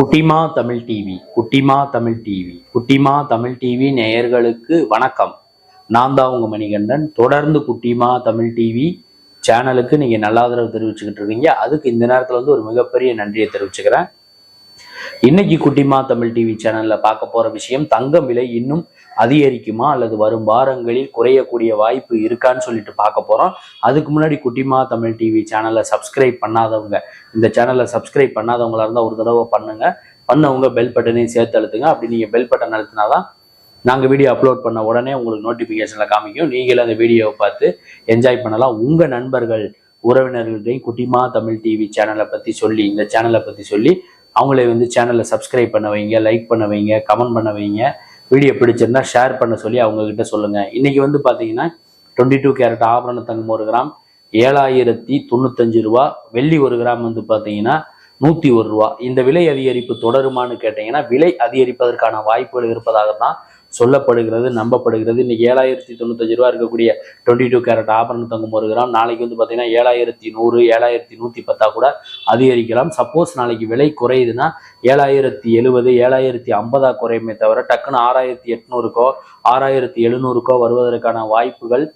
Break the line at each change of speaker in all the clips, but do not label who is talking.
குட்டிமா தமிழ் டிவி குட்டிமா தமிழ் டிவி குட்டிமா தமிழ் டிவி நேயர்களுக்கு வணக்கம். நான் தான் உங்க மணிகண்டன். தொடர்ந்து குட்டிமா தமிழ் டிவி சேனலுக்கு நீங்க நல்ல ஆதரவு தெரிவிச்சுக்கிட்டு இருக்கீங்க. அதுக்கு இந்த நேரத்துல வந்து ஒரு மிகப்பெரிய நன்றியை தெரிவிச்சுக்கிறேன். இன்னைக்கு குட்டிமா தமிழ் டிவி சேனல்ல பார்க்க போற விஷயம் தங்கம் விலை இன்னும் அதிகரிக்குமா அல்லது வரும் வாரங்களில் குறையக்கூடிய வாய்ப்பு இருக்கான்னு சொல்லிட்டு பார்க்க போறோம். அதுக்கு முன்னாடி குட்டிமா தமிழ் டிவி சேனலை சப்ஸ்கிரைப் பண்ணாதவங்க இந்த சேனலை சப்ஸ்கிரைப் பண்ணாதவங்களா இருந்தால் ஒரு தடவை பண்ணுங்க. பண்ணவங்க பெல் பட்டனையும் சேர்த்து அழுத்துங்க. அப்படி நீங்க பெல் பட்டன் அழுத்தினாதான் நாங்கள் வீடியோ அப்லோட் பண்ண உடனே உங்களுக்கு நோட்டிஃபிகேஷனில் காமிக்கும். நீங்களும் அந்த வீடியோவை பார்த்து என்ஜாய் பண்ணலாம். உங்கள் நண்பர்கள் உறவினர்கள்டையும் குட்டிமா தமிழ் டிவி சேனலை பற்றி சொல்லி இந்த சேனலை பற்றி சொல்லி அவங்களே வந்து சேனலை சப்ஸ்கிரைப் பண்ண வைங்க லைக் பண்ண வைங்க கமெண்ட் பண்ண வைங்க. வீடியோ பிடிச்சிருந்தா ஷேர் பண்ண சொல்லி அவங்க சொல்லுங்கள் இன்றைக்கி வந்து பார்த்தீங்கன்னா டுவெண்ட்டி டூ கேரட் ஆபரண தங்கம் ஒரு கிராம் ஏழாயிரத்தி தொண்ணூத்தஞ்சு ரூபா வெள்ளி ஒரு கிராம் வந்து பார்த்தீங்கன்னா நூற்றி ஒரு ரூபா. இந்த விலை அதிகரிப்பு தொடருமான்னு கேட்டிங்கன்னா விலை அதிகரிப்பதற்கான வாய்ப்புகள் இருப்பதாக தான் சொல்லப்படுகிறது நம்பப்படுகிறது. இன்னைக்கு ஏழாயிரத்தி தொண்ணூத்தஞ்சு ரூபா இருக்கக்கூடிய டுவெண்ட்டி டூ கேரட் ஆபரண தங்கம் ஒரு கிராம் நாளைக்கு வந்து பார்த்தீங்கன்னா ஏழாயிரத்தி நூறு ஏழாயிரத்தி நூற்றி பத்தா கூட அதிகரிக்கலாம். சப்போஸ் நாளைக்கு விலை குறையுதுன்னா ஏழாயிரத்தி எழுபது ஏழாயிரத்தி ஐம்பதா குறையுமே தவிர டக்குன்னு ஆறாயிரத்தி எட்நூறுக்கோ ஆறாயிரத்தி எழுநூறுக்கோ வருவதற்கான வாய்ப்புகள்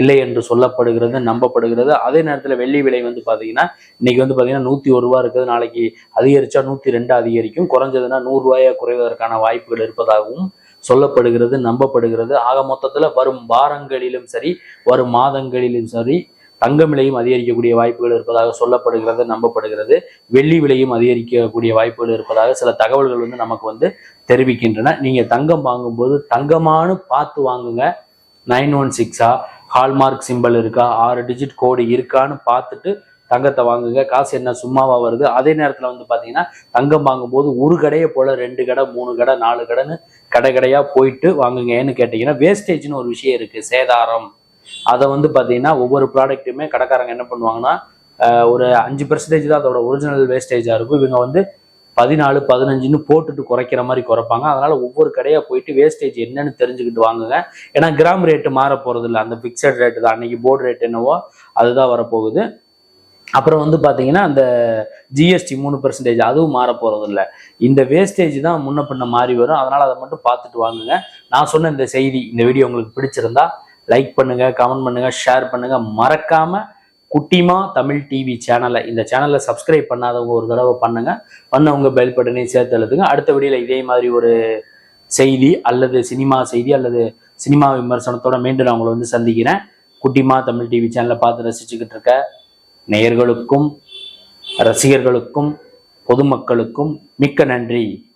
இல்லை என்று சொல்லப்படுகிறது நம்பப்படுகிறது. அதே நேரத்தில் வெள்ளி விலை வந்து பார்த்தீங்கன்னா இன்னைக்கு வந்து பார்த்தீங்கன்னா நூற்றி ஒரு ரூபா இருக்குது. நாளைக்கு அதிகரிச்சா நூற்றி ரெண்டு அதிகரிக்கும். குறைஞ்சதுன்னா நூறுரூவாயை குறைவதற்கான வாய்ப்புகள் இருப்பதாகவும் சொல்லப்படுகிறது நம்பப்படுகிறது. ஆக மொத்தத்தில் வரும் வாரங்களிலும் சரி வரும் மாதங்களிலும் சரி தங்கம் விலையும் அதிகரிக்கக்கூடிய வாய்ப்புகள் இருப்பதாக சொல்லப்படுகிறது நம்பப்படுகிறது. வெள்ளி விலையும் அதிகரிக்கக்கூடிய வாய்ப்புகள் இருப்பதாக சில தகவல்கள் வந்து நமக்கு வந்து தெரிவிக்கின்றன. நீங்கள் தங்கம் வாங்கும்போது தங்கமானு பார்த்து வாங்குங்க. நைன் ஒன் சிக்ஸா? ஹால்மார்க் சிம்பிள் இருக்கா? ஆறு டிஜிட் கோடு இருக்கான்னு பார்த்துட்டு தங்கத்தை வாங்குங்க காசு என்ன சும்மாவா வருது? அதே நேரத்தில் வந்து பார்த்தீங்கன்னா தங்கம் வாங்கும்போது ஒரு கடையை போல ரெண்டு கடை மூணு கடை நாலு கடைன்னு கடை கடையா போயிட்டு வாங்குங்க ஏன்னு கேட்டிங்கன்னா வேஸ்டேஜ்னு ஒரு விஷயம் இருக்கு சேதாரம். அதை வந்து பார்த்தீங்கன்னா ஒவ்வொரு ப்ராடக்ட்டுமே கடைக்காரங்க என்ன பண்ணுவாங்கன்னா ஒரு அஞ்சு பெர்சன்டேஜ் தான் அதோட ஒரிஜினல் வேஸ்டேஜாக இருக்கும். இவங்க வந்து பதினாலு பதினஞ்சுன்னு போட்டுட்டு குறைக்கிற மாதிரி குறைப்பாங்க. அதனால ஒவ்வொரு கடையா போயிட்டு வேஸ்டேஜ் என்னன்னு தெரிஞ்சுக்கிட்டு வாங்குங்க. ஏன்னா கிராம் ரேட்டு மாற போறது இல்லை அந்த பிக்சட் ரேட்டு தான். அன்னைக்கு போர்டு ரேட் என்னவோ அதுதான் வரப்போகுது. அப்புறம் வந்து பார்த்தீங்கன்னா அந்த ஜிஎஸ்டி மூணு பெர்சன்டேஜ் அதுவும் மாற போகிறது இல்லை இந்த வேஸ்டேஜ் தான் முன்ன பின்ன மாறி வரும். அதனால் அதை மட்டும் பார்த்துட்டு வாங்குங்க. நான் சொன்ன இந்த செய்தி இந்த வீடியோ உங்களுக்கு பிடிச்சிருந்தா லைக் பண்ணுங்க கமெண்ட் பண்ணுங்க ஷேர் பண்ணுங்க. மறக்காம குட்டிமா தமிழ் டிவி சேனலை இந்த சேனலை சப்ஸ்கிரைப் பண்ணாதவங்க ஒரு தடவை பண்ணுங்க. பண்ணவங்க பெல் பட்டனையும் சேர்த்து எழுதுங்க அடுத்த வீடியோல இதே மாதிரி ஒரு செய்தி அல்லது சினிமா செய்தி அல்லது சினிமா விமர்சனத்தோட மீண்டும் நான் உங்களை வந்து சந்திக்கிறேன். குட்டிமா தமிழ் டிவி சேனலை பார்த்து ரசிச்சுக்கிட்டு இருக்க. நேயர்களுக்கும் ரசிகர்களுக்கும் பொதுமக்களுக்கும் மிக்க நன்றி.